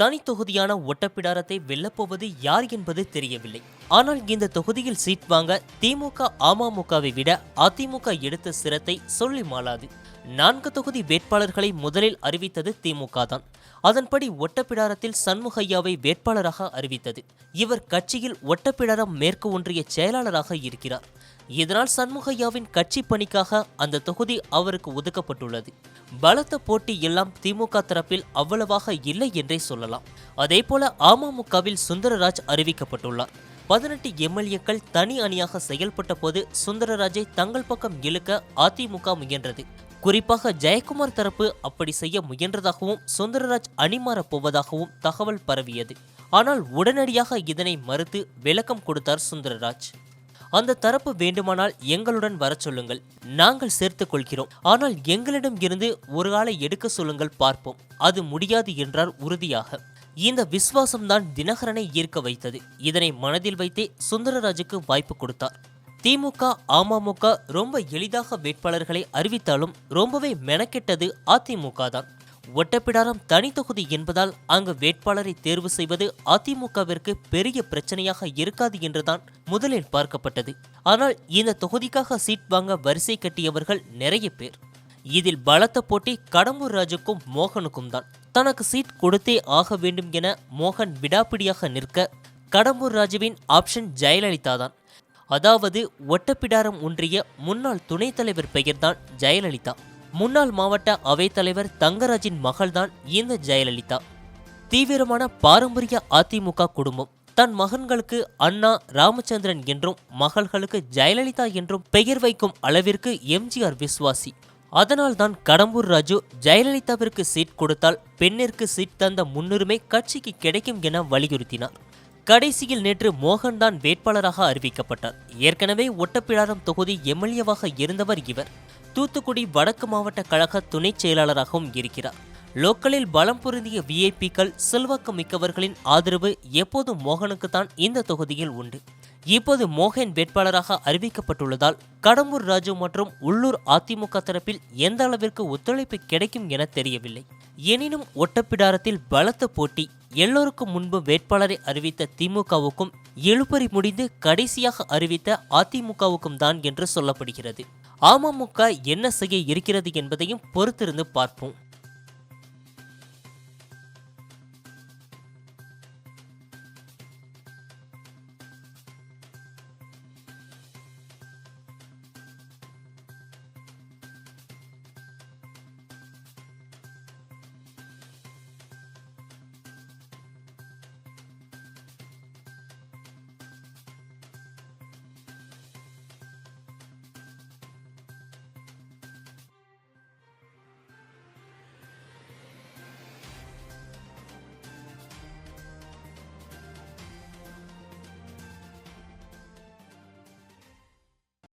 தனி தொகுதியான ஒட்டப்பிடாரத்தை வெல்லப்போவது யார் என்பது தெரியவில்லை. ஆனால் இந்த தொகுதியில் சீட் வாங்க திமுக அமமுகவை விட அதிமுக எடுத்த சிரத்தை சொல்லி மாளாது. நான்கு தொகுதி வேட்பாளர்களை முதலில் அறிவித்தது திமுக தான். அதன்படி ஒட்டப்பிடாரத்தில் சண்முகையாவை வேட்பாளராக அறிவித்தது. இவர் கட்சியில் ஒட்டப்பிடாரம் மேற்கு ஒன்றிய செயலாளராக இருக்கிறார். இதனால் சண்முகையாவின் கட்சி பணிக்காக அந்த தொகுதி அவருக்கு ஒதுக்கப்பட்டுள்ளது. பலத்த போட்டி எல்லாம் திமுக தரப்பில் அவ்வளவாக இல்லை என்றே சொல்லலாம். அதேபோல அமமுகவில் சுந்தரராஜ் அறிவிக்கப்பட்டுள்ளார். பதினெட்டு எம்எல்ஏக்கள் தனி அணியாக செயல்பட்ட போது சுந்தரராஜை தங்கள் பக்கம் இழுக்க அதிமுக முயன்றது. குறிப்பாக ஜெயக்குமார் தரப்பு அப்படி செய்ய முயன்றதாகவும் சுந்தரராஜ் அணிமாறப் போவதாகவும் தகவல் பரவியது. ஆனால் உடனடியாக இதனை மறுத்து விளக்கம் கொடுத்தார் சுந்தரராஜ். அந்த தரப்பு வேண்டுமானால் எங்களுடன் வரச் சொல்லுங்கள். நாங்கள் சேர்த்துக் கொள்கிறோம். ஆனால் எங்களிடம் இருந்து ஒரு ஆளை எடுக்க சொல்லுங்கள் பார்ப்போம். அது முடியாது என்றார் உறுதியாக. இந்த விசுவாசம்தான் தினகரனை ஈர்க்க வைத்தது. இதனை மனதில் வைத்தே சுந்தரராஜுக்கு வாய்ப்பு கொடுத்தார். திமுக அமமுக ரொம்ப எளிதாக வேட்பாளர்களை அறிவித்தாலும் ரொம்பவே மெனக்கெட்டது அதிமுக தான். ஒட்டப்பிடாரம் தனி தொகுதி என்பதால் அங்கு வேட்பாளரை தேர்வு செய்வது அதிமுகவிற்கு பெரிய பிரச்சனையாக இருக்காது என்றுதான் முதலில் பார்க்கப்பட்டது. ஆனால் இந்த தொகுதிக்காக சீட் வாங்க வரிசை கட்டியவர்கள் நிறைய பேர். இதில் பலத்த போட்டி கடம்பூர் ராஜுக்கும் மோகனுக்கும் தான். தனக்கு சீட் கொடுத்தே ஆக வேண்டும் என மோகன் விடாப்பிடியாக நிற்க கடம்பூர் ராஜுவின் ஆப்ஷன் ஜெயலலிதா தான் அதாவது ஒட்டப்பிடாரம் ஒன்றிய முன்னாள் துணைத் தலைவர் பெயர்தான் ஜெயலலிதா. முன்னாள் மாவட்ட அவைத்தலைவர் தங்கராஜின் மகள்தான் இந்த ஜெயலலிதா. தீவிரமான பாரம்பரிய அதிமுக குடும்பம். தன் மகன்களுக்கு அண்ணா ராமச்சந்திரன் என்றும் மகள்களுக்கு ஜெயலலிதா என்றும் பெயர் வைக்கும் அளவிற்கு எம்ஜிஆர் விசுவாசி. அதனால்தான் கடம்பூர் ராஜு ஜெயலலிதாவிற்கு சீட் கொடுத்தால் பெண்ணிற்கு சீட் தந்த முன்னுரிமை கட்சிக்கு கிடைக்கும் என வலியுறுத்தினார். கடைசியில் நேற்று மோகன்தான் வேட்பாளராக அறிவிக்கப்பட்டார். ஏற்கனவே ஒட்டப்பிடாரம் தொகுதி எம்எல்ஏவாக இருந்தவர் இவர். தூத்துக்குடி வடக்கு மாவட்ட கழக துணைச் செயலாளராகவும் இருக்கிறார். லோக்கலில் பலம் பொருந்திய விஐபிக்கள் செல்வாக்கு மிக்கவர்களின் ஆதரவு எப்போதும் மோகனுக்குத்தான் இந்த தொகுதியில் உண்டு. இப்போது மோகன் வேட்பாளராக அறிவிக்கப்பட்டுள்ளதால் கடம்பூர் ராஜு மற்றும் உள்ளூர் அதிமுக தரப்பில் எந்த அளவிற்கு ஒத்துழைப்பு கிடைக்கும் என தெரியவில்லை. எனினும் ஒட்டப்பிடாரத்தில் பலத்த போட்டி எல்லோருக்கும் முன்பு வேட்பாளரை அறிவித்த திமுகவுக்கும் எழுப்பறி முடிந்து கடைசியாக அறிவித்த அதிமுகவுக்கும் தான் என்று சொல்லப்படுகிறது. அமமுக என்ன செய்ய இருக்கிறது என்பதையும் பொறுத்திருந்து பார்ப்போம்.